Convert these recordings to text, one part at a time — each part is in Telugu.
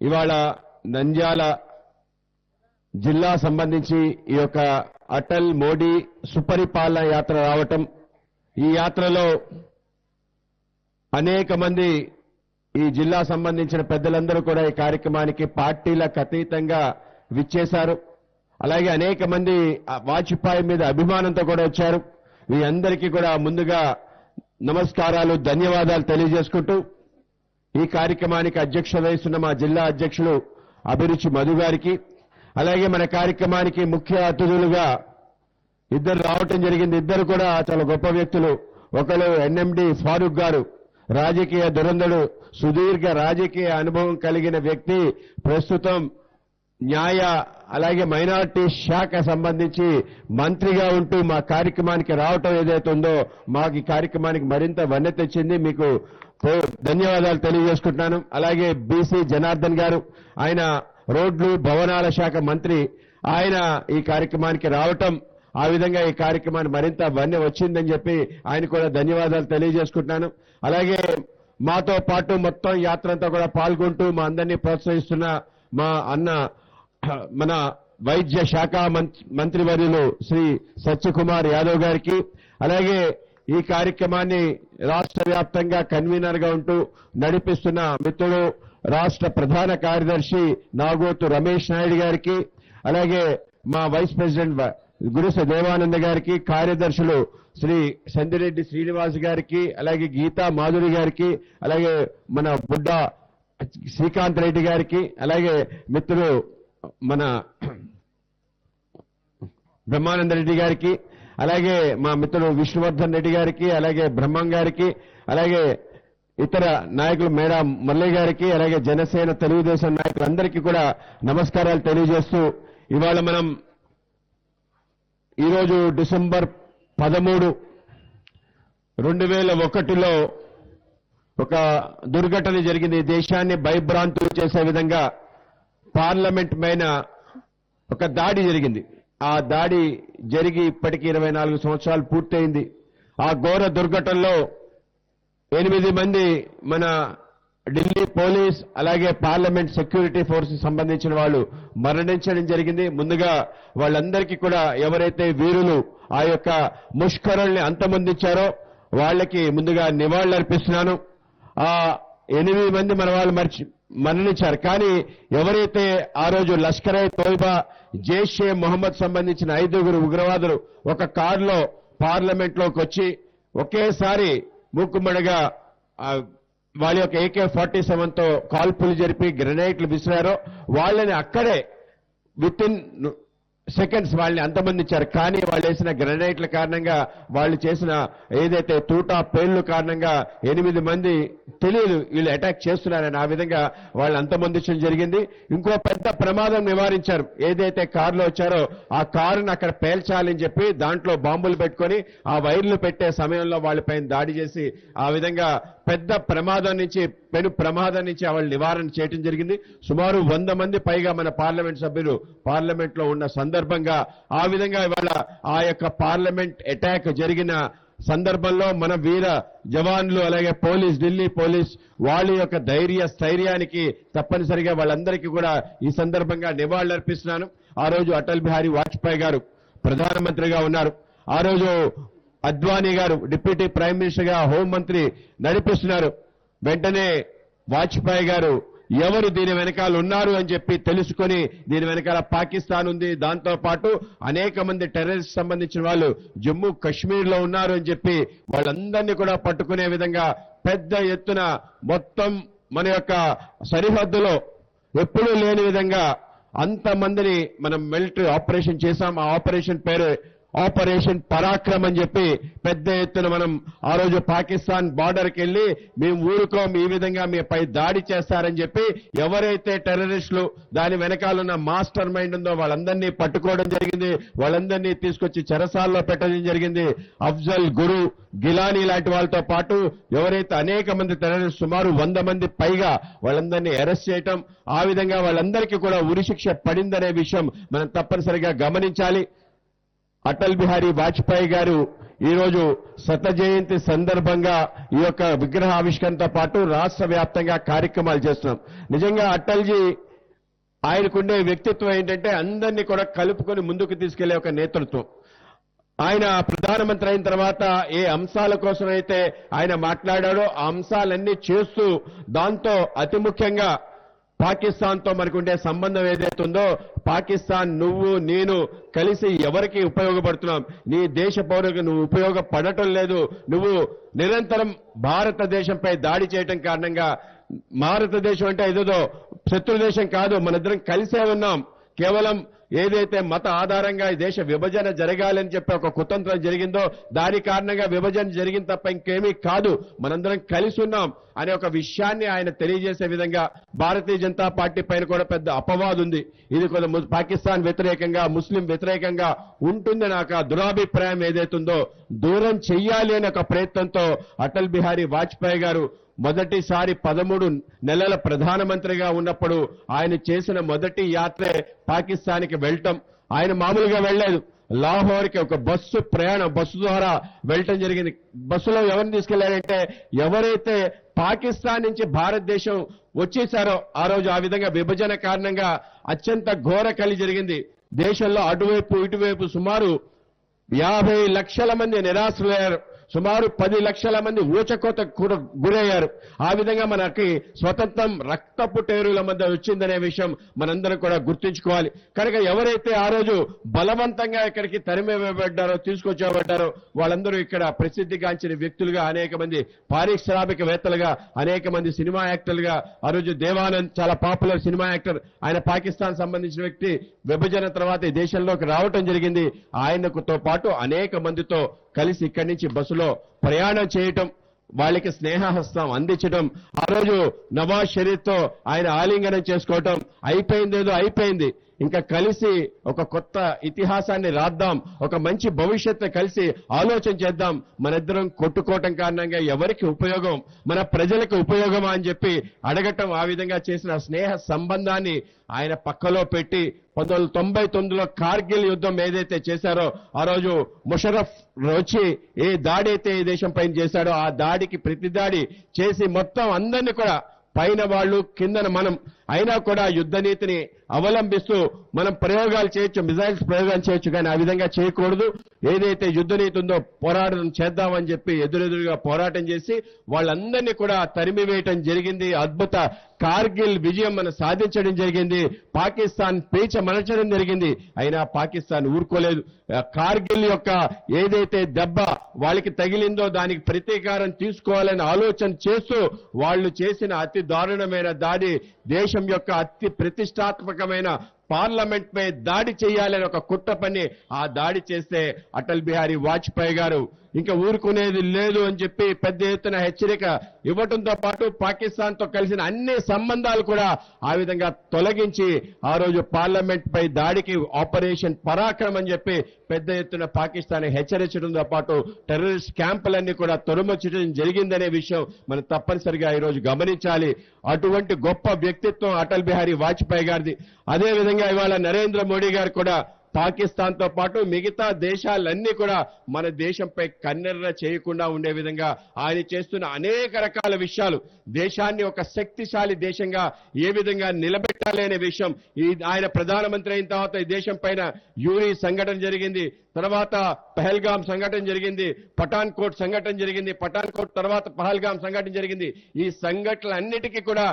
ఇవాళ నంద్యాల జిల్లా సంబంధించి ఈ యొక్క అటల్ మోడీ సుపరిపాలన యాత్ర రావటం ఈ యాత్రలో అనేక మంది ఈ జిల్లా సంబంధించిన పెద్దలందరూ కూడా ఈ కార్యక్రమానికి పార్టీలకు అతీతంగా విచ్చేశారు. అలాగే అనేక మంది వాజ్పేయి మీద అభిమానంతో కూడా వచ్చారు. మీ అందరికీ కూడా ముందుగా నమస్కారాలు ధన్యవాదాలు తెలియజేసుకుంటూ ఈ కార్యక్రమానికి అధ్యక్ష వహిస్తున్న మా జిల్లా అధ్యక్షులు అభిరుచి మధు గారికి అలాగే మన కార్యక్రమానికి ముఖ్య అతిథులుగా ఇద్దరు రావటం జరిగింది. ఇద్దరు కూడా చాలా గొప్ప వ్యక్తులు. ఒకరు ఎన్ఎండి ఫారూక్ గారు రాజకీయ దురంధుడు సుదీర్ఘ రాజకీయ అనుభవం కలిగిన వ్యక్తి ప్రస్తుతం న్యాయ అలాగే మైనారిటీ శాఖ సంబంధించి మంత్రిగా ఉంటూ మా కార్యక్రమానికి రావటం ఏదైతే ఉందో మాకు ఈ కార్యక్రమానికి మరింత వన్నె తెచ్చింది. మీకు ధన్యవాదాలు తెలియజేసుకుంటున్నాను. అలాగే బీసీ జనార్దన్ గారు ఆయన రోడ్లు భవనాల శాఖ మంత్రి ఆయన ఈ కార్యక్రమానికి రావటం ఆ విధంగా ఈ కార్యక్రమాన్ని మరింత వన్నె వచ్చిందని చెప్పి ఆయన కూడా ధన్యవాదాలు తెలియజేసుకుంటున్నాను. అలాగే మాతో పాటు మొత్తం యాత్ర అంతా కూడా పాల్గొంటూ మా అందరినీ ప్రోత్సహిస్తున్న మా అన్న మన వైద్య శాఖ మంత్- మంత్రివర్యులు శ్రీ సత్యకుమార్ యాదవ్ గారికి అలాగే ఈ కార్యక్రమాన్ని రాష్ట్ర వ్యాప్తంగా కన్వీనర్గా ఉంటూ నడిపిస్తున్న మిత్రుడు రాష్ట్ర ప్రధాన కార్యదర్శి నాగోతు రమేష్ నాయుడు గారికి అలాగే మా వైస్ ప్రెసిడెంట్ గురుస దేవానంద గారికి కార్యదర్శులు శ్రీ సందిరెడ్డి శ్రీనివాస్ గారికి అలాగే గీతా మాధురి గారికి అలాగే మన బుడ్డ శ్రీకాంత్ రెడ్డి గారికి అలాగే మిత్రుడు మన బ్రహ్మానంద రెడ్డి గారికి అలాగే మా మిత్రుడు విష్ణువర్ధన్ రెడ్డి గారికి అలాగే బ్రహ్మం గారికి అలాగే ఇతర నాయకులు మేడా మల్లయ్య గారికి అలాగే జనసేన తెలుగుదేశం నాయకులందరికీ కూడా నమస్కారాలు తెలియజేస్తూ ఇవాళ మనం ఈరోజు డిసెంబర్ పదమూడు రెండు వేల ఒకటిలో ఒక దుర్ఘటన జరిగింది. దేశాన్ని భయభ్రాంతులు చేసే విధంగా పార్లమెంట్ పైన ఒక దాడి జరిగింది. ఆ దాడి జరిగి ఇప్పటికీ ఇరవై నాలుగు సంవత్సరాలు పూర్తయింది. ఆ ఘోర దుర్ఘటనలో ఎనిమిది మంది మన ఢిల్లీ పోలీస్ అలాగే పార్లమెంట్ సెక్యూరిటీ ఫోర్స్ సంబంధించిన వాళ్ళు మరణించడం జరిగింది. ముందుగా వాళ్ళందరికీ కూడా ఎవరైతే వీరులు ఆ యొక్క ముష్కరుల్ని అంతమొందించారో వాళ్ళకి ముందుగా నివాళులర్పిస్తున్నాను. ఆ ఎనిమిది మంది మన వాళ్ళు మర్చి మరణించారు. కానీ ఎవరైతే ఆ రోజు లష్కర్ ఏ తోయిబా జైషే మొహమ్మద్ సంబంధించిన ఐదుగురు ఉగ్రవాదులు ఒక కారులో పార్లమెంట్లోకి వచ్చి ఒకేసారి మూకుమ్మడిగా వాళ్ళ యొక్క ఏకే ఫార్టీ సెవెన్తో కాల్పులు జరిపి గ్రెనైట్లు విసిరారో వాళ్ళని అక్కడే విత్ ఇన్ సెకండ్స్ వాళ్ళని అంతమందించారు. కానీ వాళ్ళు వేసిన గ్రనైట్ల కారణంగా వాళ్ళు చేసిన ఏదైతే తూటా పేర్లు కారణంగా ఎనిమిది మంది తెలియదు వీళ్ళు అటాక్ చేస్తున్నారని ఆ విధంగా వాళ్ళు అంతమందించడం జరిగింది. ఇంకో పెద్ద ప్రమాదం నివారించారు. ఏదైతే కారులో వచ్చారో ఆ కారును అక్కడ పేల్చాలని చెప్పి దాంట్లో బాంబులు పెట్టుకొని ఆ వైర్లు పెట్టే సమయంలో వాళ్ళపైన దాడి చేసి ఆ విధంగా పెద్ద ప్రమాదం నుంచి పెను ప్రమాదం నుంచి వాళ్ళు నివారణ చేయటం జరిగింది. సుమారు వంద మంది పైగా మన పార్లమెంట్ సభ్యులు పార్లమెంట్లో ఉన్న సందర్భంగా ఆ విధంగా ఇవాళ ఆ యొక్క పార్లమెంట్ అటాక్ జరిగిన సందర్భంలో మన వీర జవాన్లు అలాగే పోలీస్ ఢిల్లీ పోలీస్ వాళ్ళ యొక్క ధైర్య స్థైర్యానికి తప్పనిసరిగా వాళ్ళందరికీ కూడా ఈ సందర్భంగా నివాళులర్పిస్తున్నాను ఆ రోజు అటల్ బిహారీ వాజ్పేయి గారు ప్రధానమంత్రిగా ఉన్నారు. ఆ రోజు అద్వానీ గారు డిప్యూటీ ప్రైమ్ మినిస్టర్గా హోంమంత్రి నడిపిస్తున్నారు. వెంటనే వాజ్పేయి గారు ఎవరు దీని వెనకాల ఉన్నారు అని చెప్పి తెలుసుకొని దీని వెనకాల పాకిస్తాన్ ఉంది. దాంతో పాటు అనేక మంది టెర్రరిస్ట్ సంబంధించిన వాళ్ళు జమ్మూ కశ్మీర్లో ఉన్నారు అని చెప్పి వాళ్ళందరినీ కూడా పట్టుకునే విధంగా పెద్ద ఎత్తున మొత్తం మన యొక్క సరిహద్దులో ఎప్పుడూ లేని విధంగా అంతమందిని మనం మిలిటరీ ఆపరేషన్ చేశాం. ఆ ఆపరేషన్ పేరు ఆపరేషన్ పరాక్రమ్ అని చెప్పి పెద్ద ఎత్తున మనం ఆ రోజు పాకిస్తాన్ బార్డర్కి వెళ్ళి మేము ఊరుకోం ఈ విధంగా మీపై దాడి చేస్తారని చెప్పి ఎవరైతే టెర్రరిస్టులు దాని వెనకాలన్న మాస్టర్ మైండ్ ఉందో వాళ్ళందరినీ పట్టుకోవడం జరిగింది. వాళ్ళందరినీ తీసుకొచ్చి చెరసాల్లో పెట్టడం జరిగింది. అఫ్జల్ గురు గిలానీ లాంటి వాళ్ళతో పాటు ఎవరైతే అనేక మంది టెర్రరిస్ట్ సుమారు వంద మంది పైగా వాళ్ళందరినీ అరెస్ట్ చేయటం ఆ విధంగా వాళ్ళందరికీ కూడా ఉరిశిక్ష పడిందనే విషయం మనం తప్పనిసరిగా గమనించాలి. అటల్ బిహారీ వాజ్పేయి గారు ఈరోజు శతజయంతి శత జయంతి సందర్భంగా ఈ యొక్క విగ్రహ ఆవిష్కరణతో పాటు రాష్ట్ర వ్యాప్తంగా కార్యక్రమాలు చేస్తున్నాం. నిజంగా అటల్జీ ఆయనకుండే వ్యక్తిత్వం ఏంటంటే అందరినీ కూడా కలుపుకొని ముందుకు తీసుకెళ్ళే ఒక నేతృత్వం. ఆయన ప్రధానమంత్రి అయిన తర్వాత ఏ అంశాల కోసం అయితే ఆయన మాట్లాడాడో ఆ అంశాలన్నీ చేస్తూ దాంతో అతి ముఖ్యంగా పాకిస్తాన్తో మనకుండే సంబంధం ఏదైతే ఉందో పాకిస్తాన్ నువ్వు నేను కలిసి ఎవరికి ఉపయోగపడుతున్నాం? నీ దేశ పౌరులకు నువ్వు ఉపయోగపడటం లేదు. నువ్వు నిరంతరం భారతదేశంపై దాడి చేయటం కారణంగా భారతదేశం అంటే ఏదో శత్రు దేశం కాదు. మనిద్దరం కలిసే ఉన్నాం. కేవలం ఏదైతే మత ఆధారంగా ఈ దేశ విభజన జరగాలని చెప్పి ఒక కుతంత్రం జరిగిందో దాని కారణంగా విభజన జరిగింది తప్ప ఇంకేమీ కాదు. మనందరం కలిసి ఉన్నాం అనే ఒక విషయాన్ని ఆయన తెలియజేసే విధంగా భారతీయ జనతా పార్టీ పైన కూడా పెద్ద అపవాదు ఉంది. ఇది కొంత పాకిస్తాన్ వ్యతిరేకంగా ముస్లిం వ్యతిరేకంగా ఉంటుంది నాకు ఆ దురాభిప్రాయం ఏదైతుందో దూరం చెయ్యాలి అనే ఒక ప్రయత్నంతో అటల్ బిహారీ వాజ్పేయి గారు మొదటిసారి పదమూడు నెలల ప్రధానమంత్రిగా ఉన్నప్పుడు ఆయన చేసిన మొదటి యాత్రే పాకిస్తాన్కి వెళ్ళటం. ఆయన మామూలుగా వెళ్ళలేదు. లాహోర్కి ఒక బస్సు ప్రయాణం బస్సు ద్వారా వెళ్ళటం జరిగింది. బస్సులో ఎవరిని తీసుకెళ్ళారంటే ఎవరైతే పాకిస్తాన్ నుంచి భారతదేశం వచ్చేసారో ఆ రోజు ఆ విధంగా విభజన కారణంగా అత్యంత ఘోర కలి జరిగింది. దేశంలో అటువైపు ఇటువైపు సుమారు యాభై లక్షల మంది నిరాశులయ్యారు సుమారు పది లక్షల మంది ఊచకోత కూడా గురయ్యారు. ఆ విధంగా మనకి స్వతంత్రం రక్తపు టేరుల మధ్య వచ్చిందనే విషయం మనందరం కూడా గుర్తుంచుకోవాలి. కనుక ఎవరైతే ఆ రోజు బలవంతంగా ఇక్కడికి తరిమేయబడ్డారో తీసుకొచ్చేబడ్డారో వాళ్ళందరూ ఇక్కడ ప్రసిద్ధిగాంచిన వ్యక్తులుగా అనేక మంది పారిశ్రామికవేత్తలుగా అనేక మంది సినిమా యాక్టర్లుగా ఆ రోజు దేవానంద్ చాలా పాపులర్ సినిమా యాక్టర్ ఆయన పాకిస్తాన్ సంబంధించిన వ్యక్తి విభజన తర్వాత ఈ దేశంలోకి రావటం జరిగింది. ఆయనకుతో పాటు అనేక మందితో కలిసి ఇక్కడి నుంచి బస్సులో ప్రయాణం చేయటం వాళ్ళకి స్నేహహస్తం అందించడం ఆ రోజు నవాజ్ షరీఫ్తో ఆయన ఆలింగనం చేసుకోవటం అయిపోయిందేదో అయిపోయింది. ఇంకా కలిసి ఒక కొత్త ఇతిహాసాన్ని రాద్దాం ఒక మంచి భవిష్యత్తు కలిసి ఆలోచన చేద్దాం. మనిద్దరం కొట్టుకోవటం కారణంగా ఎవరికి ఉపయోగం మన ప్రజలకు ఉపయోగమా అని చెప్పి అడగటం ఆ విధంగా చేసిన స్నేహ సంబంధాన్ని ఆయన పక్కలో పెట్టి పంతొమ్మిది వందల తొంభై తొమ్మిదిలో కార్గిల్ యుద్ధం ఏదైతే చేశారో ఆ రోజు ముషరఫ్ వచ్చి ఏ దాడి అయితే ఈ దేశం పైన చేశాడో ఆ దాడికి ప్రతి దాడి చేసి మొత్తం అందరినీ కూడా పైన వాళ్ళు కిందన మనం అయినా కూడా యుద్ధ నీతిని అవలంబిస్తూ మనం ప్రయోగాలు చేయొచ్చు మిజైల్స్ ప్రయోగాలు చేయొచ్చు కానీ ఆ విధంగా చేయకూడదు. ఏదైతే యుద్ధ నీతి ఉందో పోరాటం చేద్దామని చెప్పి ఎదురెదురుగా పోరాటం చేసి వాళ్ళందరినీ కూడా తరిమివేయటం జరిగింది. అద్భుత కార్గిల్ విజయం మనం సాధించడం జరిగింది. పాకిస్తాన్ పీచ మలచడం జరిగింది. అయినా పాకిస్తాన్ ఊరుకోలేదు. కార్గిల్ యొక్క ఏదైతే దెబ్బ వాళ్ళకి తగిలిందో దానికి ప్రతీకారం తీసుకోవాలని ఆలోచన చేస్తూ వాళ్ళు చేసిన అతి దారుణమైన దాడి దేశం యొక్క అతి ప్రతిష్టాత్మకమైన పార్లమెంట్ పై దాడి చేయాలని ఒక కుట్ర పని ఆ దాడి చేస్తే అటల్ బిహారీ వాజ్పేయి గారు. ఇంకా ఊరుకునేది లేదు అని చెప్పి పెద్ద ఎత్తున హెచ్చరిక ఇవ్వటంతో పాటు పాకిస్తాన్తో కలిసిన అన్ని సంబంధాలు కూడా ఆ విధంగా తొలగించి ఆ రోజు పార్లమెంట్ పై దాడికి ఆపరేషన్ పరాక్రమ్ అని చెప్పి పెద్ద ఎత్తున పాకిస్తాన్ హెచ్చరించడంతో పాటు టెర్రరిస్ట్ క్యాంపులన్నీ కూడా తొలగించడం జరిగిందనే విషయం మనం తప్పనిసరిగా ఈరోజు గమనించాలి. అటువంటి గొప్ప వ్యక్తిత్వం అటల్ బిహారీ వాజ్పేయి గారిది. అదే విధంగా ఇవాళ నరేంద్ర మోడీ గారు కూడా పాకిస్తాన్తో పాటు మిగతా దేశాలన్నీ కూడా మన దేశంపై కన్నెర్ర చేయకుండా ఉండే విధంగా ఆయన చేస్తున్న అనేక రకాల విషయాలు. దేశాన్ని ఒక శక్తిశాలి దేశంగా ఏ విధంగా నిలబెట్టాలి అనే విషయం ఈ ఆయన ప్రధానమంత్రి అయిన తర్వాత ఈ దేశం పైన యూరి సంఘటన జరిగింది. తర్వాత పహల్గాం సంఘటన జరిగింది పఠాన్ కోట్ సంఘటన జరిగింది పఠాన్ కోట్ తర్వాత పహల్గాం సంఘటన జరిగింది. ఈ సంఘటనలన్నిటికీ కూడా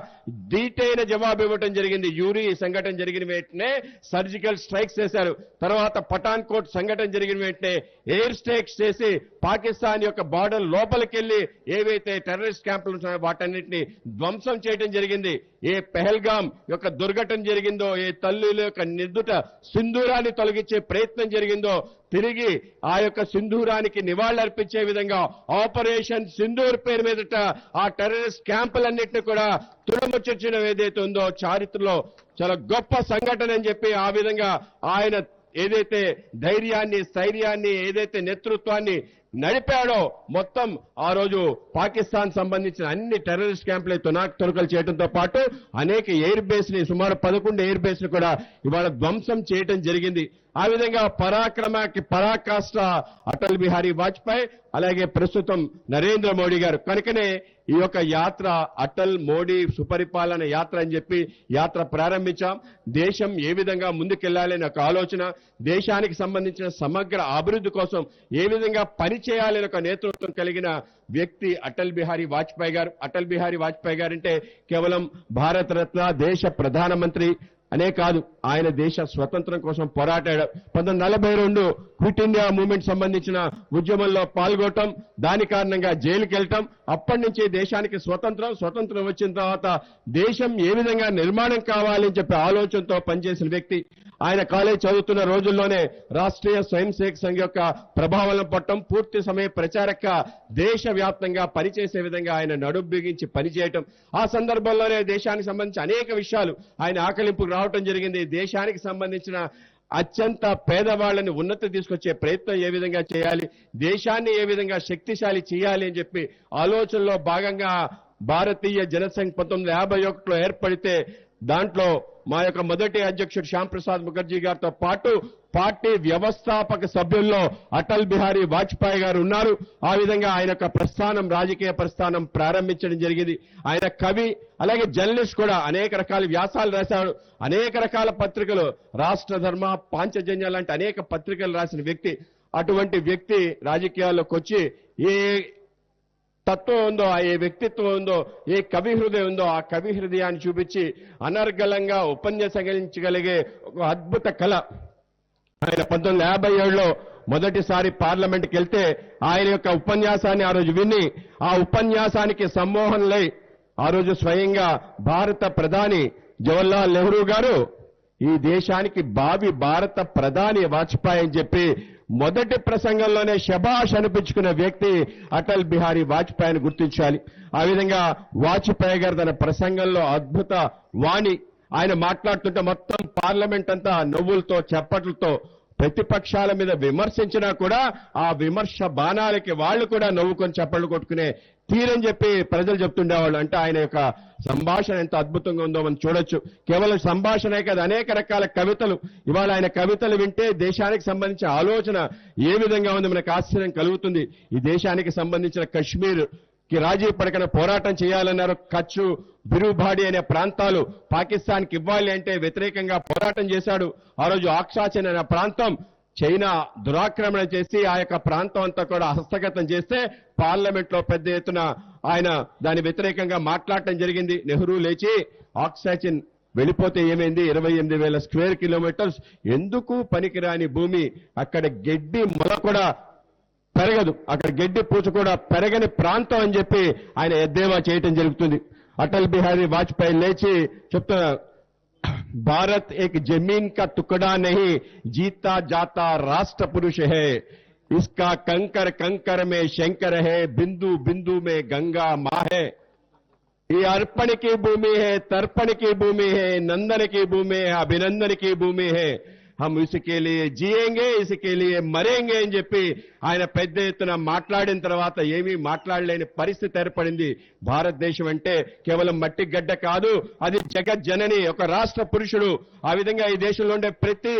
దీటైన జవాబు ఇవ్వటం జరిగింది. యూరి ఈ సంఘటన జరిగిన వెంటనే సర్జికల్ స్ట్రైక్స్ చేశారు. తర్వాత పఠాన్ కోట్ సంఘటన జరిగిన వెంటనే ఎయిర్ స్ట్రైక్స్ చేసి పాకిస్తాన్ యొక్క బార్డర్ లోపలికెళ్ళి ఏవైతే టెర్రరిస్ట్ క్యాంపులు ఉన్నాయో వాటన్నిటిని ధ్వంసం చేయడం జరిగింది. ఏ పెహల్గాం యొక్క దుర్ఘటన జరిగిందో ఏ తల్లుల యొక్క నిర్దుట సింధూరాన్ని తొలగించే ప్రయత్నం జరిగిందో తిరిగి ఆ యొక్క సింధూరానికి నివాళులర్పించే విధంగా ఆపరేషన్ సింధూర్ పేరు మీదట ఆ టెర్రరిస్ట్ క్యాంపులన్నింటినీ కూడా తుడముచ్చడం ఏదైతే ఉందో చారిత్రలో చాలా గొప్ప సంఘటన అని చెప్పి ఆ విధంగా ఆయన ఏదైతే ధైర్యాన్ని స్థైర్యాన్ని ఏదైతే నేతృత్వాన్ని నడిపాడో మొత్తం ఆ రోజు పాకిస్తాన్ సంబంధించిన అన్ని టెర్రరిస్ట్ క్యాంపులు తునాక్ తొలకలు చేయడంతో పాటు అనేక ఎయిర్ బేస్ని సుమారు పదకొండు ఎయిర్ బేస్ని కూడా ఇవాళ ధ్వంసం చేయటం జరిగింది. ఆ విధంగా పరాక్రమకి పరాకాష్ట అటల్ బిహారీ వాజ్పేయి అలాగే ప్రస్తుతం నరేంద్ర మోడీ గారు. కనుకనే ఈ యొక్క యాత్ర అటల్ మోడీ సుపరిపాలన యాత్ర అని చెప్పి యాత్ర ప్రారంభించాం. దేశం ఏ విధంగా ముందుకెళ్ళాలని ఒక ఆలోచన దేశానికి సంబంధించిన సమగ్ర అభివృద్ధి కోసం ఏ విధంగా పని చేయాలని ఒక నేతృత్వం కలిగిన వ్యక్తి అటల్ బిహారీ వాజ్పేయి గారు. అటల్ బిహారీ వాజ్పేయి గారు అంటే కేవలం భారతరత్న దేశ ప్రధానమంత్రి అనే కాదు ఆయన దేశ స్వతంత్రం కోసం పోరాటాడు. పంతొమ్మిది నలభై రెండు క్విట్ ఇండియా మూవ్మెంట్ సంబంధించిన ఉద్యమంలో పాల్గొనటం దాని కారణంగా జైలుకి వెళ్ళటం అప్పటి నుంచి దేశానికి స్వతంత్రం స్వతంత్రం వచ్చిన తర్వాత దేశం ఏ విధంగా నిర్మాణం కావాలని చెప్పే చెప్పి ఆలోచనతో పనిచేసిన వ్యక్తి. ఆయన కాలేజ్ చదువుతున్న రోజుల్లోనే రాష్ట్రీయ స్వయం సేవక సంఘ్ యొక్క ప్రభావం పట్టడం పూర్తి సమయ ప్రచారక దేశవ్యాప్తంగా పనిచేసే విధంగా ఆయన నడుం బిగించి పనిచేయటం. ఆ సందర్భంలోనే దేశానికి సంబంధించి అనేక విషయాలు ఆయన ఆకలింపుకు రావటం జరిగింది. దేశానికి సంబంధించిన అత్యంత పేదవాళ్ళని ఉన్నతి తీసుకొచ్చే ప్రయత్నం ఏ విధంగా చేయాలి దేశాన్ని ఏ విధంగా శక్తిశాలి చేయాలి అని చెప్పి ఆలోచనలో భాగంగా భారతీయ జనసంఘ్ పంతొమ్మిది యాభై ఒకటిలో ఏర్పడితే దాంట్లో మా యొక్క మొదటి అధ్యక్షుడు శ్యాంప్రసాద్ ముఖర్జీ గారితో పాటు పార్టీ వ్యవస్థాపక సభ్యుల్లో అటల్ బిహారీ వాజ్పేయి గారు ఉన్నారు. ఆ విధంగా ఆయన యొక్క ప్రస్థానం రాజకీయ ప్రస్థానం ప్రారంభించడం జరిగింది. ఆయన కవి అలాగే జర్నలిస్ట్ కూడా అనేక రకాల వ్యాసాలు రాశాడు. అనేక రకాల పత్రికలు రాష్ట్ర ధర్మ పాంచజన్య లాంటి అనేక పత్రికలు రాసిన వ్యక్తి. అటువంటి వ్యక్తి రాజకీయాల్లోకి వచ్చి ఏ తత్వం ఉందో ఆ ఏ వ్యక్తిత్వం ఉందో ఏ కవి హృదయం ఉందో ఆ కవి హృదయాన్ని చూపించి అనర్గళంగా ఉపన్యాసగలించగలిగే ఒక అద్భుత కళ. ఆయన పంతొమ్మిది యాభై ఏడులో మొదటిసారి పార్లమెంట్కి వెళ్తే ఆయన యొక్క ఉపన్యాసాన్ని ఆ రోజు విని ఆ ఉపన్యాసానికి సమ్మోహనలై ఆ రోజు స్వయంగా భారత ప్రధాని జవహర్లాల్ నెహ్రూ గారు ఈ దేశానికి బావి భారత ప్రధాని వాజ్పేయి అని చెప్పి మొదటి ప్రసంగంలోనే శభాష్ అనిపించుకున్న వ్యక్తి అటల్ బిహారీ వాజ్పేయిని గుర్తించాలి. ఆ విధంగా వాజ్పేయి గారు తన ప్రసంగంలో అద్భుత వాణి ఆయన మాట్లాడుతుంటే మొత్తం పార్లమెంట్ అంతా నవ్వులతో చప్పట్లతో ప్రతిపక్షాల మీద విమర్శించినా కూడా ఆ విమర్శ బాణాలకి వాళ్ళు కూడా నవ్వుకొని చప్పళ్ళు కొట్టుకునే తీరని చెప్పి ప్రజలు చెప్తుండేవాళ్ళు. అంటే ఆయన యొక్క సంభాషణ ఎంత అద్భుతంగా ఉందో మనం చూడొచ్చు. కేవలం సంభాషణే కాదు అనేక రకాల కవితలు. ఇవాళ ఆయన కవితలు వింటే దేశానికి సంబంధించిన ఆలోచన ఏ విధంగా ఉంది మనకు ఆశ్చర్యం కలుగుతుంది. ఈ దేశానికి సంబంధించిన కశ్మీర్ కి రాజీ పడకన పోరాటం చేయాలన్నారు. కచ్చు బిరుబాడి అనే ప్రాంతాలు పాకిస్తాన్కి ఇవ్వాలి అంటే వ్యతిరేకంగా పోరాటం చేశాడు. ఆ రోజు ఆక్షాచన్ అనే ప్రాంతం చైనా దురాక్రమణ చేసి ఆ యొక్క ప్రాంతం అంతా కూడా హస్తగతం చేస్తే పార్లమెంట్లో పెద్ద ఎత్తున ఆయన దాని వ్యతిరేకంగా మాట్లాడటం జరిగింది. నెహ్రూ లేచి ఆక్సాచిన్ వెళ్ళిపోతే ఏమైంది? ఇరవై ఎనిమిది వేల స్క్వేర్ కిలోమీటర్స్. ఎందుకు పనికిరాని భూమి? అక్కడ గడ్డి మొల కూడా పెరగదు అక్కడ గడ్డి పూచ కూడా పెరగని ప్రాంతం అని చెప్పి ఆయన ఎద్దేవా చేయటం జరుగుతుంది అటల్ బిహారీ వాజ్పేయి లేచి చెప్తున్నారు भारत एक जमीन का टुकड़ा नहीं जीता जाता राष्ट्र पुरुष है इसका कंकर कंकर में शंकर है बिंदु बिंदु में गंगा माँ है ये अर्पण की भूमि है तर्पण की भूमि है नंदन की भूमि है अभिनंदन की भूमि है హమ్ ఇసుకే లియే జియేంగే ఇసుకే మరేంగే అని చెప్పి ఆయన పెద్ద ఎత్తున మాట్లాడిన తర్వాత ఏమీ మాట్లాడలేని పరిస్థితి ఏర్పడింది. భారతదేశం అంటే కేవలం మట్టి గడ్డ కాదు అది జగజ్జనని ఒక రాష్ట్ర పురుషుడు. ఆ విధంగా ఈ దేశంలో ఉండే ప్రతి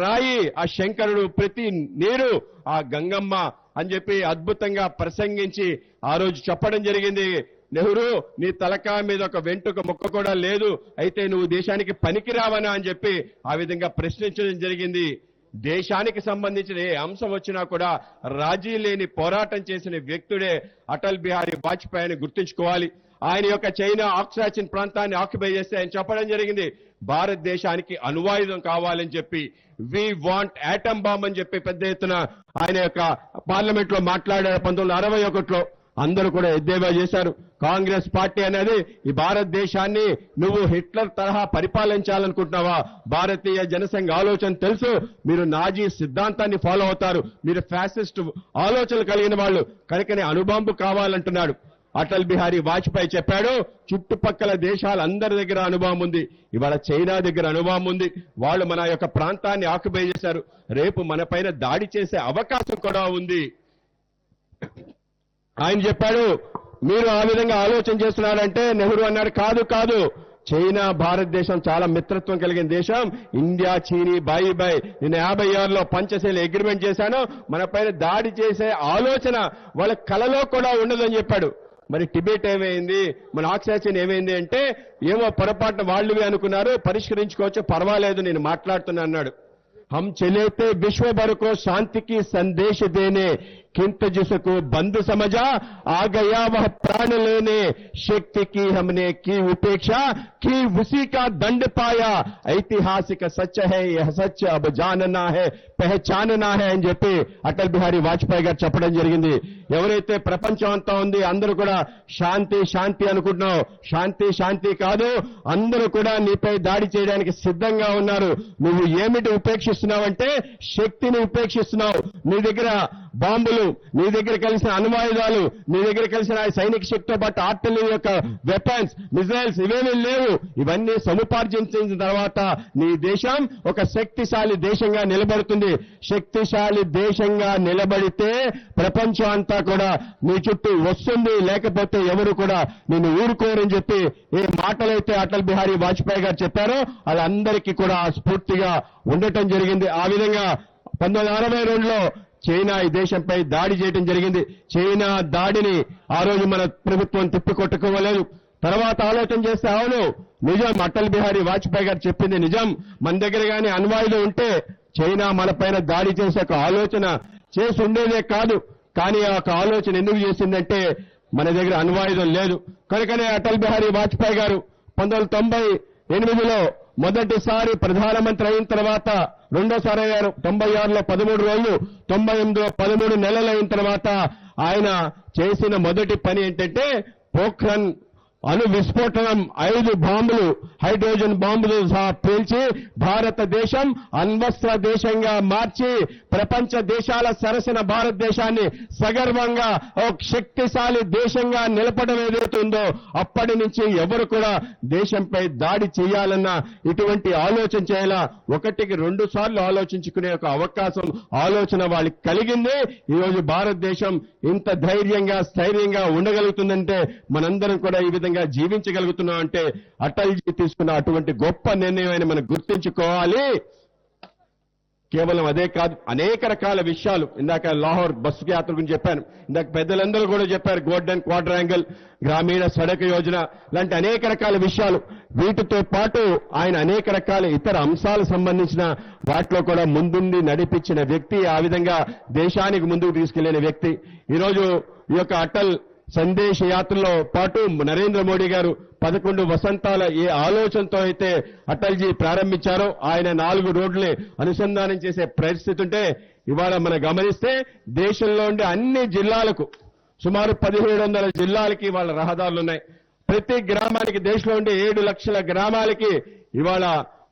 రాయి ఆ శంకరుడు ప్రతి నీరు ఆ గంగమ్మ అని చెప్పి అద్భుతంగా ప్రసంగించి ఆ రోజు చెప్పడం జరిగింది. నెహ్రూ నీ తలకాయ మీద ఒక వెంటుక ముక్క కూడా లేదు. అయితే నువ్వు దేశానికి పనికిరావనా అని చెప్పి ఆ విధంగా ప్రశ్నించడం జరిగింది. దేశానికి సంబంధించిన ఏ అంశం వచ్చినా కూడా రాజీ లేని పోరాటం చేసిన వ్యక్తుడే అటల్ బిహారీ వాజ్పేయిని గుర్తుంచుకోవాలి. ఆయన యొక్క చైనా ఆక్సాచిన్ ప్రాంతాన్ని ఆక్యుపై చేస్తే ఆయన చెప్పడం జరిగింది. భారతదేశానికి అనువాయుధం కావాలని చెప్పి. వి వాంట్ యాటమ్ బాంబ్ అని చెప్పి పెద్ద ఎత్తున ఆయన యొక్క పార్లమెంట్లో మాట్లాడారు పంతొమ్మిది అరవై ఒకటిలో. అందరూ కూడా ఎద్దేవా చేశారు. కాంగ్రెస్ పార్టీ అనేది ఈ భారతదేశాన్ని నువ్వు హిట్లర్ తరహా పరిపాలించాలనుకుంటున్నావా? భారతీయ జనసంఘ ఆలోచన తెలుసు. మీరు నాజీ సిద్ధాంతాన్ని ఫాలో అవుతారు. మీరు ఫ్యాసిస్ట్ ఆలోచనలు కలిగిన వాళ్ళు. కనుకనే అణుబాంబు కావాలంటున్నాడు. అటల్ బిహారీ వాజ్పేయి చెప్పాడు చుట్టుపక్కల దేశాలందరి దగ్గర అనుభవం ఉంది. ఇవాళ చైనా దగ్గర అనుభవం ఉంది. వాళ్ళు మన యొక్క ప్రాంతాన్ని ఆక్యుపై చేశారు. రేపు మన పైన దాడి చేసే అవకాశం కూడా ఉంది. ఆయన చెప్పాడు మీరు ఆ విధంగా ఆలోచన చేస్తున్నారంటే నెహ్రూ అన్నాడు కాదు కాదు. చైనా భారతదేశం చాలా మిత్రత్వం కలిగిన దేశం. ఇండియా చీనీ బాయి బాయ్ నేను యాభై ఆరులో పంచశైలి అగ్రిమెంట్ చేశాను. మన పైన దాడి చేసే ఆలోచన వాళ్ళ కలలో కూడా ఉండదని చెప్పాడు. మరి టిబెట్ ఏమైంది? మన ఆక్సిజన్ ఏమైంది అంటే ఏమో పొరపాటున వాళ్ళువి అనుకున్నారు. పరిష్కరించుకోవచ్చు పర్వాలేదు నేను మాట్లాడుతున్నా అన్నాడు. హం చెలేతే విశ్వ శాంతికి సందేశ దేనే. किंतु जिसको बंद समझा आ गया वह प्राण लेने शक्ति की हमने की उपेक्षा की उसी का दंड पाया ऐतिहासिक सच है यह सच अब जानना है పెహచాననా హే అని చెప్పి అటల్ బిహారీ వాజ్పేయి గారు చెప్పడం జరిగింది ఎవరైతే ప్రపంచం అంతా ఉంది అందరూ కూడా శాంతి శాంతి అనుకుంటున్నావు శాంతి శాంతి కాదు అందరూ కూడా నీపై దాడి చేయడానికి సిద్ధంగా ఉన్నారు నువ్వు ఏమిటి ఉపేక్షిస్తున్నావంటే శక్తిని ఉపేక్షిస్తున్నావు నీ దగ్గర బాంబులు నీ దగ్గర కలిసిన అణ్వాయుధాలు నీ దగ్గర కలిసిన సైనిక శక్తితో పాటు ఆర్టిలరీ యొక్క వెపన్స్ మిజైల్స్ ఇవేమీ లేవు. ఇవన్నీ సముపార్జించిన తర్వాత నీ దేశం ఒక శక్తిశాలి దేశంగా నిలబడుతుంది. శక్తిశాలి దేశంగా నిలబడితే ప్రపంచం అంతా కూడా నీ చుట్టూ వస్తుంది. లేకపోతే ఎవరు కూడా నిన్ను ఊరుకోరని చెప్పి ఏ మాటలైతే అటల్ బిహారీ వాజ్పేయి గారు చెప్పారో వాళ్ళందరికీ కూడా స్ఫూర్తిగా ఉండటం జరిగింది. ఆ విధంగా పంతొమ్మిది అరవై రెండులో చైనా ఈ దేశంపై దాడి చేయడం జరిగింది. చైనా దాడిని ఆ రోజు మన ప్రభుత్వం తిప్పికొట్టుకోవలేదు తర్వాత ఆలోచన చేస్తే అవును నిజం. అటల్ బిహారీ వాజ్పేయి గారు చెప్పింది నిజం. మన దగ్గర కానీ అన్వాయులు ఉంటే చైనా మనపైన దాడి చేసే ఒక ఆలోచన చేసి ఉండేదే కాదు. కానీ ఆ ఒక ఆలోచన ఎందుకు చేసిందంటే మన దగ్గర అన్వాయుధం లేదు. కనుకనే అటల్ బిహారీ వాజ్పేయి గారు పంతొమ్మిది వందల తొంభై ఎనిమిదిలో మొదటిసారి ప్రధానమంత్రి అయిన తర్వాత రెండోసారి అయ్యారు. తొంభై ఆరులో పదమూడు రోజులు తొంభై ఎనిమిదిలో పదమూడు నెలలు అయిన తర్వాత ఆయన చేసిన మొదటి పని ఏంటంటే పోఖ్రన్ అణు విస్ఫోటనం ఐదు బాంబులు హైడ్రోజన్ బాంబులు సహా పేల్చి భారతదేశం అణ్వస్త్ర దేశంగా మార్చి ప్రపంచ దేశాల సరసన భారతదేశాన్ని సగర్వంగా ఒక శక్తిశాలి దేశంగా నిలపడం ఏదైతుందో అప్పటి నుంచి ఎవరు కూడా దేశంపై దాడి చేయాలన్న ఇటువంటి ఆలోచన చేయాలా? ఒకటికి రెండు సార్లు ఆలోచించుకునే ఒక అవకాశం ఆలోచన వాళ్ళకి కలిగింది. ఈరోజు భారతదేశం ఇంత ధైర్యంగా స్థైర్యంగా ఉండగలుగుతుందంటే మనందరం కూడా ఈ విధంగా జీవించగలుగుతున్నాం అంటే అటల్జీ తీసుకున్న అటువంటి గొప్ప నిర్ణయం అని మనం గుర్తించుకోవాలి. కేవలం అదే కాదు అనేక రకాల విషయాలు. ఇందాక లాహోర్ బస్సు యాత్ర గురించి చెప్పాను. ఇందాక పెద్దలందరూ కూడా చెప్పారు గోల్డెన్ క్వాడ్రాంగిల్ గ్రామీణ సడక్ యోజన లాంటి అనేక రకాల విషయాలు. వీటితో పాటు ఆయన అనేక రకాల ఇతర అంశాలకు సంబంధించిన వాటిలో కూడా ముందుండి నడిపించిన వ్యక్తి ఆ విధంగా దేశానికి ముందుకు తీసుకెళ్ళిన వ్యక్తి. ఈరోజు ఈ యొక్క అటల్ సందేశ యాత్రలో పాటు నరేంద్ర మోడీ గారు పదకొండు వసంతాల ఏ ఆలోచనతో అయితే అటల్జీ ప్రారంభించారో ఆయన నాలుగు రోడ్లే అనుసంధానం చేసే పరిస్థితి ఉంటే ఇవాళ మనం గమనిస్తే దేశంలో ఉండే అన్ని జిల్లాలకు సుమారు పదిహేడు వందల జిల్లాలకి వాళ్ళ రహదారులు ఉన్నాయి. ప్రతి గ్రామానికి దేశంలో ఉండే ఏడు లక్షల గ్రామాలకి ఇవాళ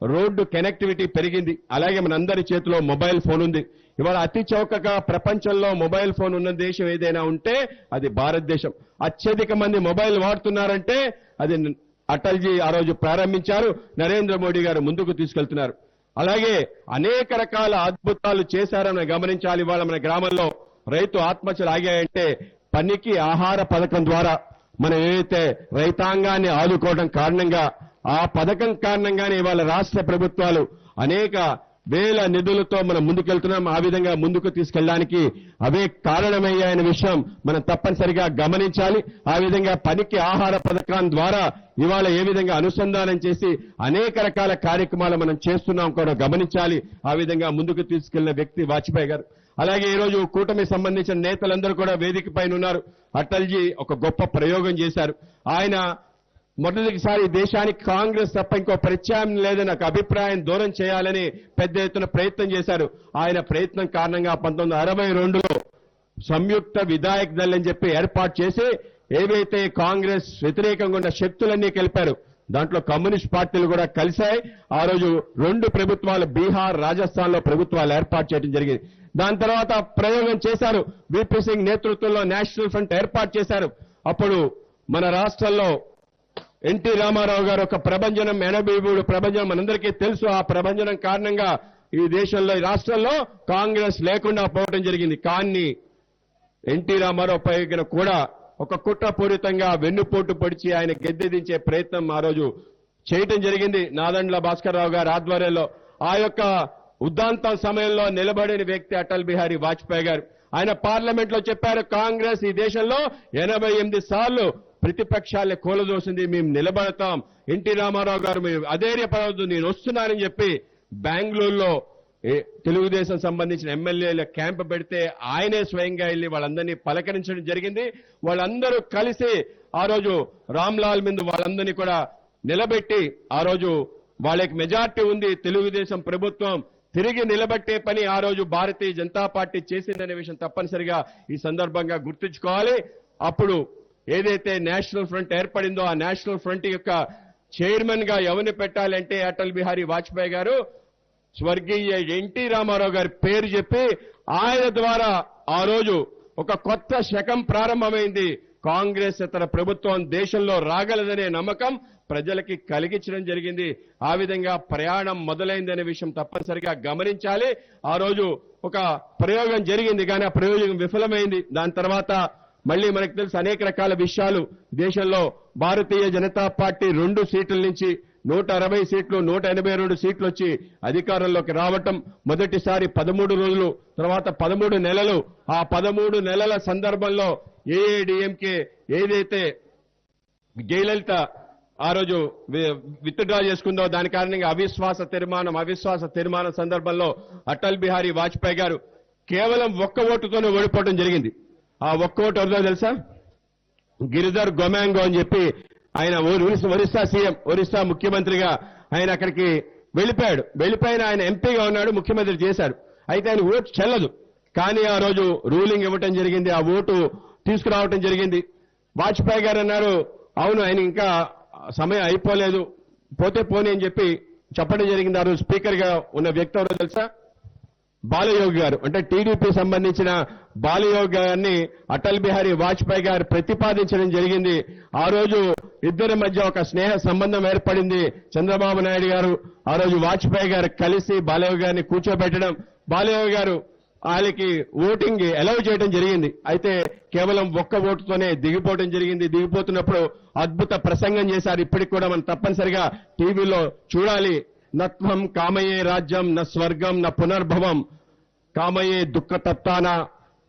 రోడ్డు కనెక్టివిటీ పెరిగింది. అలాగే మనందరి చేతిలో మొబైల్ ఫోన్ ఉంది. ఇవాళ అతి చౌకగా ప్రపంచంలో మొబైల్ ఫోన్ ఉన్న దేశం ఏదైనా ఉంటే అది భారతదేశం. అత్యధిక మంది మొబైల్ వాడుతున్నారంటే అది అటల్జీ ఆ రోజు ప్రారంభించారు. నరేంద్ర మోడీ గారు ముందుకు తీసుకెళ్తున్నారు. అలాగే అనేక రకాల అద్భుతాలు చేశారని గమనించాలి. ఇవాళ మన గ్రామంలో రైతు ఆత్మహత్యలు ఆగాయంటే పనికి ఆహార పథకం ద్వారా మనం ఏదైతే రైతాంగాన్ని ఆదుకోవడం కారణంగా ఆ పథకం కారణంగానే ఇవాళ రాష్ట్ర ప్రభుత్వాలు అనేక వేల నిధులతో మనం ముందుకెళ్తున్నాం. ఆ విధంగా ముందుకు తీసుకెళ్ళడానికి అవే కారణమయ్యాయనే విషయం మనం తప్పనిసరిగా గమనించాలి. ఆ విధంగా పనికి ఆహార పథకం ద్వారా ఇవాళ ఏ విధంగా అనుసంధానం చేసి అనేక రకాల కార్యక్రమాలు మనం చేస్తున్నాం కూడా గమనించాలి. ఆ విధంగా ముందుకు తీసుకెళ్ళిన వ్యక్తి వాజ్పేయి గారు. అలాగే ఈరోజు కూటమి సంబంధించిన నేతలందరూ కూడా వేదిక పైన ఉన్నారు. అటల్జీ ఒక గొప్ప ప్రయోగం చేశారు. ఆయన మొదటిసారి దేశానికి కాంగ్రెస్ తప్ప ఇంకో ప్రత్యామ్నాయం లేదని ఒక అభిప్రాయం దూరం చేయాలని పెద్ద ఎత్తున ప్రయత్నం చేశారు. ఆయన ప్రయత్నం కారణంగా పంతొమ్మిది అరవై రెండులో సంయుక్త విధాయక్ దళ్ అని చెప్పి ఏర్పాటు చేసి ఏవైతే కాంగ్రెస్ వ్యతిరేకంగా ఉన్న శక్తులన్నీ కలిపారు దాంట్లో కమ్యూనిస్ట్ పార్టీలు కూడా కలిశాయి. ఆ రోజు రెండు ప్రభుత్వాలు బీహార్ రాజస్థాన్లో ప్రభుత్వాలు ఏర్పాటు చేయడం జరిగింది. దాని తర్వాత ప్రయోగం చేశారు. విపి సింగ్ నేతృత్వంలో నేషనల్ ఫ్రంట్ ఏర్పాటు చేశారు. అప్పుడు మన రాష్ట్రంలో ఎన్టీ రామారావు గారు ఒక ప్రభంజనం ఎనభై ప్రభంజనం మనందరికీ తెలుసు. ఆ ప్రభంజనం కారణంగా ఈ దేశంలో ఈ రాష్ట్రంలో కాంగ్రెస్ లేకుండా పోవడం జరిగింది. కానీ ఎన్టీ రామారావు పైన కూడా ఒక కుట్రపూరితంగా వెన్నుపోటు పొడిచి ఆయన గెద్దెదించే ప్రయత్నం ఆ రోజు చేయటం జరిగింది. నాదండ్ల భాస్కర్ రావు గారి ఆధ్వర్యంలో. ఆ యొక్క ఉద్దాంతం సమయంలో నిలబడిన వ్యక్తి అటల్ బిహారీ వాజ్పేయి గారు. ఆయన పార్లమెంట్లో చెప్పారు కాంగ్రెస్ ఈ దేశంలో ఎనభై ఎనిమిది సార్లు ప్రతిపక్షాల్ని కూలదోసింది మేము నిలబడతాం. ఎన్టీ రామారావు గారు మీరు అధైర్యపడవద్దు నేను వస్తున్నానని చెప్పి బెంగళూరులో తెలుగుదేశం సంబంధించిన ఎమ్మెల్యేల క్యాంప్ పెడితే ఆయనే స్వయంగా వెళ్ళి వాళ్ళందరినీ పలకరించడం జరిగింది. వాళ్ళందరూ కలిసి ఆ రోజు రామ్లాల్ మీద వాళ్ళందరినీ కూడా నిలబెట్టి ఆ రోజు వాళ్ళకి మెజార్టీ ఉంది తెలుగుదేశం ప్రభుత్వం తిరిగి నిలబెట్టే పని ఆ రోజు భారతీయ జనతా పార్టీ చేసిందనే విషయం తప్పనిసరిగా ఈ సందర్భంగా గుర్తుంచుకోవాలి. అప్పుడు ఏదైతే నేషనల్ ఫ్రంట్ ఏర్పడిందో ఆ నేషనల్ ఫ్రంట్ యొక్క చైర్మన్గా ఎవరిని పెట్టాలంటే అటల్ బిహారీ వాజ్పేయి గారు? స్వర్గీయ ఎన్టీ రామారావు గారి పేరు చెప్పి ఆయన ద్వారా ఆ రోజు ఒక కొత్త శకం ప్రారంభమైంది. కాంగ్రెస్ ఇతర ప్రభుత్వం దేశంలో రాగలదనే నమ్మకం ప్రజలకి కలిగించడం జరిగింది. ఆ విధంగా ప్రయాణం మొదలైందనే విషయం తప్పనిసరిగా గమనించాలి. ఆ రోజు ఒక ప్రయోగం జరిగింది. కానీ ఆ ప్రయోగం విఫలమైంది. దాని తర్వాత మళ్ళీ మనకు తెలుసు అనేక రకాల విషయాలు. దేశంలో భారతీయ జనతా పార్టీ రెండు సీట్ల నుంచి నూట అరవై సీట్లు నూట ఎనభై రెండు సీట్లు వచ్చి అధికారంలోకి రావటం. మొదటిసారి పదమూడు రోజులు తర్వాత పదమూడు నెలలు. ఆ పదమూడు నెలల సందర్భంలో ఏఐడిఎంకే ఏదైతే జయలలిత ఆ రోజు విత్డ్రా చేసుకుందో దాని కారణంగా అవిశ్వాస తీర్మానం అవిశ్వాస తీర్మానం సందర్భంలో అటల్ బిహారీ వాజ్పేయి గారు కేవలం ఒక్క ఓటుతోనే ఓడిపోవడం జరిగింది. ఆ ఒక్క ఓటు ఎవరిదో తెలుసా? గిరిధర్ గొమాంగో అని చెప్పి ఆయన ఒరిస్సా సీఎం ఒరిస్సా ముఖ్యమంత్రిగా ఆయన అక్కడికి వెళ్ళిపోయాడు. వెళ్ళిపోయిన ఆయన ఎంపీగా ఉన్నాడు ముఖ్యమంత్రి చేశాడు అయితే ఆయన ఓటు చెల్లదు. కానీ ఆ రోజు రూలింగ్ ఇవ్వటం జరిగింది ఆ ఓటు తీసుకురావటం జరిగింది. వాజ్పేయి గారు అన్నారు అవును ఆయన ఇంకా సమయం అయిపోలేదు. పోతే పోనీ అని చెప్పి చెప్పడం జరిగింది. ఆ రోజు స్పీకర్గా ఉన్న వ్యక్తి ఎవరో తెలుసా? బాలయోగి గారు. అంటే టీడీపీ సంబంధించిన బాలయోగి గారిని అటల్ బిహారీ వాజ్పేయి గారు ప్రతిపాదించడం జరిగింది. ఆ రోజు ఇద్దరి మధ్య ఒక స్నేహ సంబంధం ఏర్పడింది. చంద్రబాబు నాయుడు గారు ఆ రోజు వాజ్పేయి గారు కలిసి బాలయోగి గారిని కూర్చోబెట్టడం. బాలయోగి గారు వాళ్ళకి ఓటింగ్ అలౌ చేయడం జరిగింది. అయితే కేవలం ఒక్క ఓటుతోనే దిగిపోవడం జరిగింది. దిగిపోతున్నప్పుడు అద్భుత ప్రసంగం చేశారు. ఇప్పటికి కూడా మనం తప్పనిసరిగా టీవీలో చూడాలి. నత్వం కామయే రాజ్యం న స్వర్గం న పునర్భవం. కామయే దుఃఖతత్తాన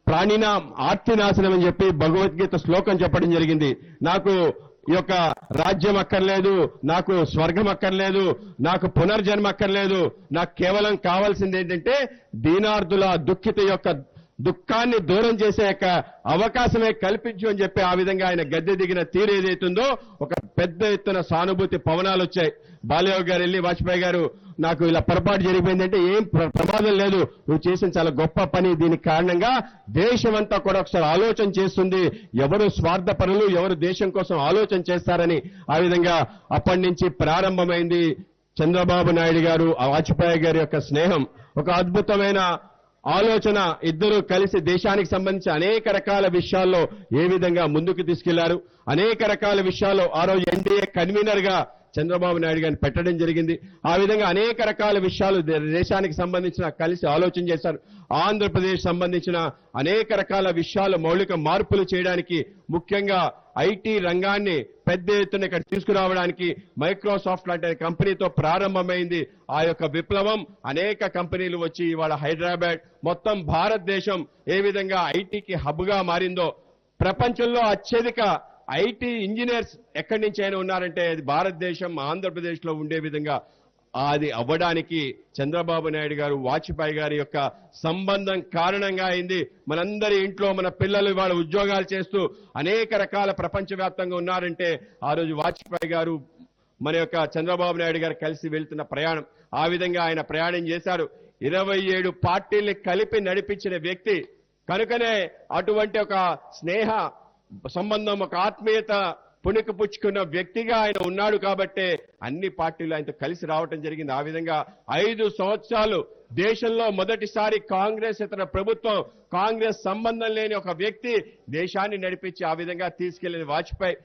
ప్రాణినా ఆర్తినాశనం అని చెప్పి భగవద్గీత శ్లోకం చెప్పడం జరిగింది. నాకు ఈ యొక్క రాజ్యం అక్కర్లేదు నాకు స్వర్గం అక్కర్లేదు నాకు పునర్జన్మ అక్కర్లేదు నాకు కేవలం కావాల్సింది ఏంటంటే దీనార్థుల దుఃఖిత యొక్క దుఃఖాన్ని దూరం చేసే యొక్క అవకాశమే కల్పించు అని చెప్పి ఆ విధంగా ఆయన గద్దె దిగిన తీరు ఏదైతుందో ఒక పెద్ద ఎత్తున సానుభూతి పవనాలు వచ్చాయి. బాలయోగి గారు వెళ్ళి వాజ్పేయి గారు నాకు ఇలా పొరపాటు జరిగిపోయిందంటే ఏం ప్రమాదం లేదు. నువ్వు చేసిన చాలా గొప్ప పని. దీనికి కారణంగా దేశమంతా కూడా ఒకసారి ఆలోచన చేస్తుంది. ఎవరు స్వార్థపరులు ఎవరు దేశం కోసం ఆలోచన చేస్తారని ఆ విధంగా అప్పటి నుంచి ప్రారంభమైంది చంద్రబాబు నాయుడు గారు ఆ వాజ్పేయి గారి యొక్క స్నేహం. ఒక అద్భుతమైన ఆలోచన ఇద్దరు కలిసి దేశానికి సంబంధించి అనేక రకాల విషయాల్లో ఏ విధంగా ముందుకు తీసుకెళ్ళారు? అనేక రకాల విషయాల్లో ఆ రోజు ఎన్డీఏ కన్వీనర్గా చంద్రబాబు నాయుడు గారిని పెట్టడం జరిగింది. ఆ విధంగా అనేక రకాల విషయాలు దే- దేశానికి సంబంధించిన కలిసి ఆలోచన చేశారు. ఆంధ్రప్రదేశ్ సంబంధించిన అనేక రకాల విషయాలు మౌలిక మార్పులు చేయడానికి ముఖ్యంగా ఐటీ రంగాన్ని పెద్ద ఎత్తున ఇక్కడ తీసుకురావడానికి మైక్రోసాఫ్ట్ లాంటి కంపెనీతో ప్రారంభమైంది. ఆ యొక్క విప్లవం అనేక కంపెనీలు వచ్చి ఇవాళ హైదరాబాద్ మొత్తం భారతదేశం ఏ విధంగా ఐటీకి హబ్గా మారిందో ప్రపంచంలో అత్యధిక ఐటీ ఇంజనీర్స్ ఎక్కడి నుంచి అయినా ఉన్నారంటే అది భారతదేశం ఆంధ్రప్రదేశ్లో ఉండే విధంగా అది అవ్వడానికి చంద్రబాబు నాయుడు గారు వాజ్పేయి గారి యొక్క సంబంధం కారణంగా అయింది. మనందరి ఇంట్లో మన పిల్లలు ఇవాళ ఉద్యోగాలు చేస్తూ అనేక రకాల ప్రపంచవ్యాప్తంగా ఉన్నారంటే ఆ రోజు వాజ్పేయి గారు మన యొక్క చంద్రబాబు నాయుడు గారు కలిసి వెళ్తున్న ప్రయాణం. ఆ విధంగా ఆయన ప్రయాణం చేశారు. ఇరవై ఏడు పార్టీల్ని కలిపి నడిపించిన వ్యక్తి. కనుకనే అటువంటి ఒక స్నేహ సంబంధం ఒక ఆత్మీయత పుణికిపుచ్చుకున్న వ్యక్తిగా ఆయన ఉన్నాడు కాబట్టే అన్ని పార్టీలు ఆయనతో కలిసి రావటం జరిగింది. ఆ విధంగా ఐదు సంవత్సరాలు దేశంలో మొదటిసారి కాంగ్రెస్ ఇతర ప్రభుత్వం కాంగ్రెస్ సంబంధం లేని ఒక వ్యక్తి దేశాన్ని నడిపించి ఆ విధంగా తీసుకెళ్ళిన వాజ్పేయి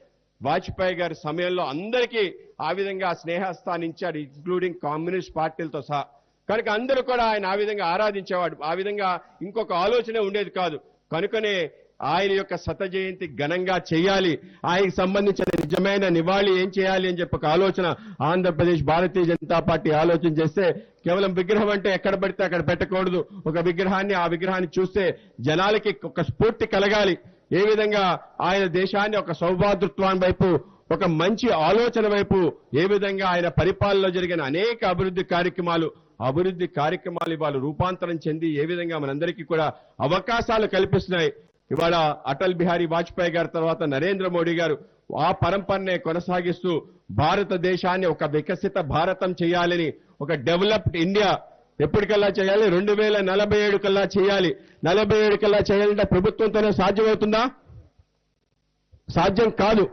వాజ్పేయి గారి సమయంలో అందరికీ ఆ విధంగా స్నేహస్థాన్ని ఇచ్చాడు ఇంక్లూడింగ్ కమ్యూనిస్ట్ పార్టీలతో సహా. కనుక అందరూ కూడా ఆయన ఆ విధంగా ఆరాధించేవాడు. ఆ విధంగా ఇంకొక ఆలోచన ఉండేది కాదు. కనుకనే ఆయన యొక్క శత జయంతి ఘనంగా చేయాలి. ఆయనకు సంబంధించిన నిజమైన నివాళి ఏం చేయాలి అని చెప్పి ఒక ఆలోచన ఆంధ్రప్రదేశ్ భారతీయ జనతా పార్టీ ఆలోచన చేస్తే కేవలం విగ్రహం అంటే ఎక్కడ పడితే అక్కడ పెట్టకూడదు. ఒక విగ్రహాన్ని ఆ విగ్రహాన్ని చూస్తే జనాలకి ఒక స్ఫూర్తి కలగాలి. ఏ విధంగా ఆయన దేశాన్ని ఒక సౌభాతృత్వాన్ని వైపు ఒక మంచి ఆలోచన వైపు ఏ విధంగా ఆయన పరిపాలనలో జరిగిన అనేక అభివృద్ధి కార్యక్రమాలు అభివృద్ధి కార్యక్రమాలు ఇవాళ రూపాంతరం చెంది ఏ విధంగా మనందరికీ కూడా అవకాశాలు కల్పిస్తున్నాయి. ఇవాళ అటల్ బిహారీ వాజ్పేయి గారి తర్వాత నరేంద్ర మోడీ గారు ఆ పరంపరనే కొనసాగిస్తూ భారతదేశాన్ని ఒక వికసిత భారతం చేయాలని ఒక డెవలప్డ్ ఇండియా ఎప్పటికల్లా చేయాలి రెండు వేల నలభై ఏడు కల్లా చేయాలి. నలభై ఏడు కల్లా చేయాలంటే ప్రభుత్వంతోనే సాధ్యమవుతుందా? సాధ్యం కాదు.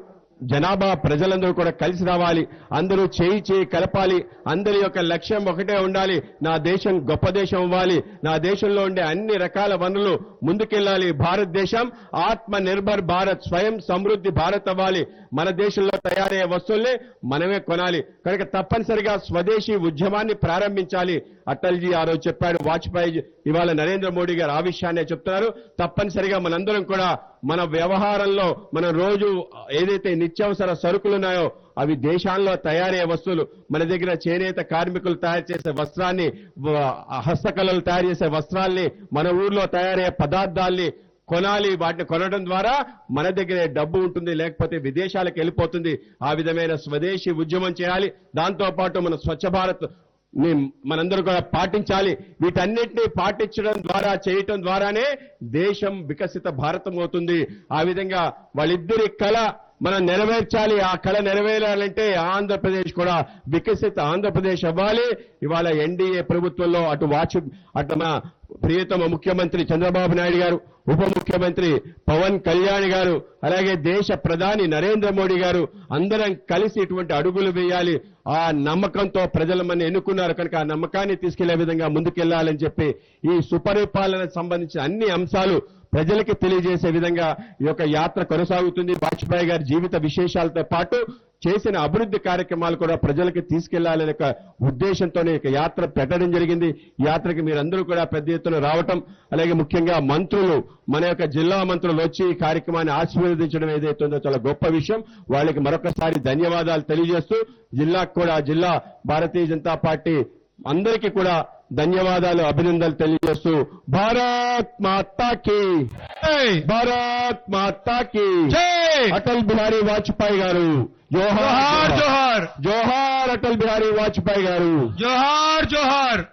జనాభా ప్రజలందరూ కూడా కలిసి రావాలి. అందరూ చేయి చేయి కలపాలి. అందరి యొక్క లక్ష్యం ఒకటే ఉండాలి. నా దేశం గొప్ప దేశం అవ్వాలి. నా దేశంలో ఉండే అన్ని రకాల వనరులు ముందుకెళ్ళాలి. భారతదేశం ఆత్మ నిర్భర్ భారత్ స్వయం సమృద్ధి భారత్ అవ్వాలి. మన దేశంలో తయారయ్యే వస్తువుల్ని మనమే కొనాలి. కనుక తప్పనిసరిగా స్వదేశీ ఉద్యమాన్ని ప్రారంభించాలి. అటల్జీ ఆ రోజు చెప్పాడు వాజ్పేయి ఇవాళ నరేంద్ర మోడీ గారు ఆ విషయాన్ని చెప్తున్నారు. తప్పనిసరిగా మనందరం కూడా మన వ్యవహారంలో మన రోజు ఏదైతే నిత్యావసర సరుకులు ఉన్నాయో అవి దేశాల్లో తయారయ్యే వస్తువులు. మన దగ్గర చేనేత కార్మికులు తయారు చేసే వస్త్రాన్ని హస్తకళలు తయారు చేసే వస్త్రాల్ని మన ఊర్లో తయారయ్యే పదార్థాల్ని కొనాలి వాటిని కొనడం ద్వారా మన దగ్గరే డబ్బు ఉంటుంది లేకపోతే విదేశాలకు వెళ్ళిపోతుంది. ఆ విధమైన స్వదేశీ ఉద్యమం చేయాలి. దాంతో పాటు మన స్వచ్ఛ భారత్ని మనందరూ కూడా పాటించాలి. వీటన్నిటిని పాటించడం ద్వారా చేయటం ద్వారానే దేశం వికసిత భారతం అవుతుంది. ఆ విధంగా వాళ్ళిద్దరి కళ మనం నెరవేర్చాలి ఆ కళ నెరవేరాలంటే ఆంధ్రప్రదేశ్ కూడా వికసిత ఆంధ్రప్రదేశ్ అవ్వాలి. ఇవాళ ఎన్డీఏ ప్రభుత్వంలో అటు వాచ్ అటు మన ప్రియతమ ముఖ్యమంత్రి చంద్రబాబు నాయుడు గారు ఉప ముఖ్యమంత్రి పవన్ కళ్యాణ్ గారు అలాగే దేశ ప్రధాని నరేంద్ర మోడీ గారు అందరం కలిసి ఇటువంటి అడుగులు వేయాలి. ఆ నమ్మకంతో ప్రజలు మన ఎన్నుకున్నారు కనుక ఆ నమ్మకాన్ని తీసుకెళ్ళే విధంగా ముందుకెళ్ళాలని చెప్పి ఈ సుపరిపాలనకు సంబంధించిన అన్ని అంశాలు ప్రజలకి తెలియజేసే విధంగా ఈ యొక్క యాత్ర కొనసాగుతుంది. వాజ్పేయి గారి జీవిత విశేషాలతో పాటు చేసిన అభివృద్ధి కార్యక్రమాలు కూడా ప్రజలకి తీసుకెళ్ళాలనే ఒక ఉద్దేశంతోనే ఈ యాత్ర పెట్టడం జరిగింది. యాత్రకి మీరందరూ కూడా పెద్ద ఎత్తున రావటం అలాగే ముఖ్యంగా మంత్రులు మన యొక్క జిల్లా మంత్రులు వచ్చి ఈ కార్యక్రమాన్ని ఆశీర్వదించడం ఏదైతే చాలా గొప్ప విషయం. వాళ్ళకి మరొకసారి ధన్యవాదాలు తెలియజేస్తూ జిల్లాకు కూడా జిల్లా భారతీయ జనతా పార్టీ అందరికీ కూడా ధన్యవాదాలు అభినందనలు తెలియజేస్తూ భారత్ మాతాకి భారత్ మాతాకి జై! అటల్ బిహారీ వాజ్పేయి గారు. జోహార్. జోహార్! జోహార్ అటల్ బిహారీ వాజ్పేయి గారు. జోహార్ జోహార్!